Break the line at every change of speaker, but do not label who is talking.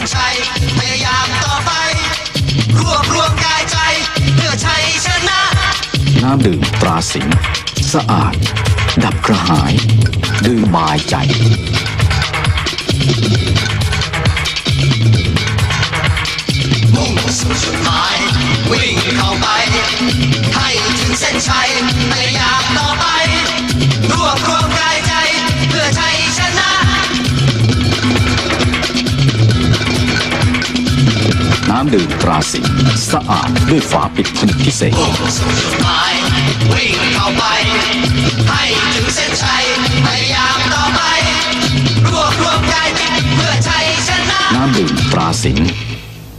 นชัยพยายามต่อไป รวบรวมกายใจ เพื่อชัยชนะ
น้ำดื่มตราสิงสะอาด ดับกระหาย ดื่มบายใจ
มุ่งสู่จุดหมายวิ่งเข้าไป ให้ถึงเส้นชัย
น้ำดื่มตราสิสะอาดด้วยฝาปิดชนิดพิเศษ
วิ่งเข้าไป ให้ถึงเส้นชัยพยายามต่อไป รวบรวมใจเพื่อชัยชนะ
น้ำดื่มตราสิง